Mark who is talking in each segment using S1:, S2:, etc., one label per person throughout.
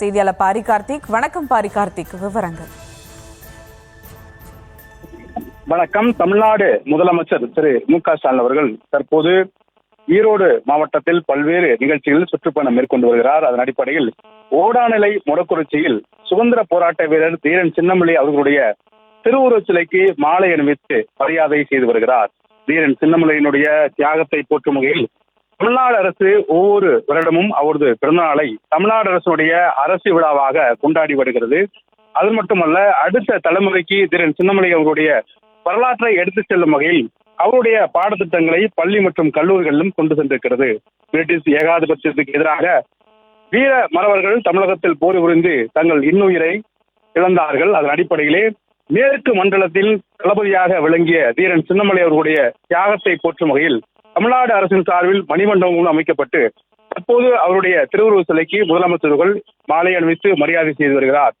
S1: செய்தியாளர் பாரி கார்த்திக் வணக்கம் பாரி கார்த்திக் விவரங்கள்.
S2: வணக்கம். தமிழ்நாடு முதலமைச்சர் திரு மு க ஸ்டாலின் அவர்கள் தற்போது ஈரோடு மாவட்டத்தில் பல்வேறு நிகழ்ச்சிகளில் சுற்றுப்பயணம் மேற்கொண்டு வருகிறார். அதன் அடிப்படையில் ஓடாநிலை முடக்குறிச்சியில் சுதந்திர போராட்ட வீரர் தீரன் சின்னமலை அவர்களுடைய திருவுருவச் சிலைக்கு மாலை அணிவித்து மரியாதை செய்து வருகிறார். தீரன் சின்னமலையினுடைய தியாகத்தை போற்றும் வகையில் தமிழ்நாடு அரசு ஒவ்வொரு வருடமும் அவரது பிறந்தநாளை தமிழ்நாடு அரசுடைய அரசு விழாவாக கொண்டாடி வருகிறது. அது மட்டுமல்ல அடுத்த தலைமுறைக்கு திரு சின்னமலை அவருடைய வரலாற்றை எடுத்துச் செல்லும் வகையில் அவருடைய பாடத்திட்டங்களை பள்ளி மற்றும் கல்லூரிகளிலும் கொண்டு சென்றிருக்கிறது. பிரிட்டிஷ் ஏகாதிபத்தியத்துக்கு எதிராக வீர மறவர்கள் தமிழகத்தில் போர் புரிந்து தங்கள் இன்னுயிரை இழந்தார்கள். அதன் அடிப்படையிலே மேற்கு மண்டலத்தில் தளபதியாக விளங்கிய தீரன் சின்னமலை அவர்களுடைய தியாகத்தை போற்றும் வகையில் தமிழ்நாடு அரசின் சார்பில் மணிமண்டபம் அமைக்கப்பட்டு தற்போது அவருடைய திருவுருவ சிலைக்கு முதலமைச்சர்கள் மாலை அணிவித்து மரியாதை செய்து வருகிறார்.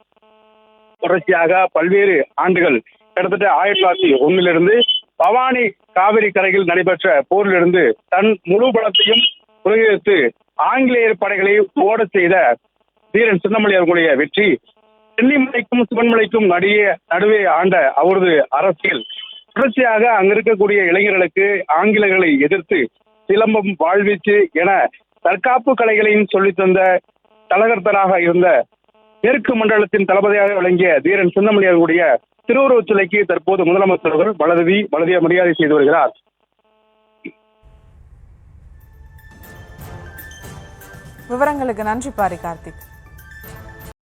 S2: தொடர்ச்சியாக பல்வேறு ஆண்டுகள் கிட்டத்தட்ட ஆயிரத்தி தொள்ளாயிரத்தி ஒன்னிலிருந்து பவானி காவிரி கரையில் நடைபெற்ற போரிலிருந்து தன் முழு பலத்தையும் உபயோகித்து ஆங்கிலேயர் படைகளை ஓடச் செய்த தீரன் சின்னமலை அவர்களுடைய வெற்றி சென்னிமலைக்கும் சிவன்மலைக்கும் நடுவே நடுவே ஆண்ட அவரது அரசியல் தொடர்ச்சியாக அங்க இருக்கக்கூடிய இளைஞர்களுக்கு ஆங்கிலங்களை எதிர்த்து சிலம்பம் வாழ்வீச்சு என தற்காப்பு கலைகளையும் சொல்லித்தந்த தலகர்த்தராக இருந்த மேற்கு மண்டலத்தின் தளபதியாக விளங்கிய தீரன் சின்னமணி அவர்களுடைய திருவுருவச் சிலைக்கு தற்போது முதலமைச்சர்கள் வலதுவி வலதிய மரியாதை செய்து வருகிறார்.
S1: விவரங்களுக்கு நன்றி பாரி கார்த்திக்.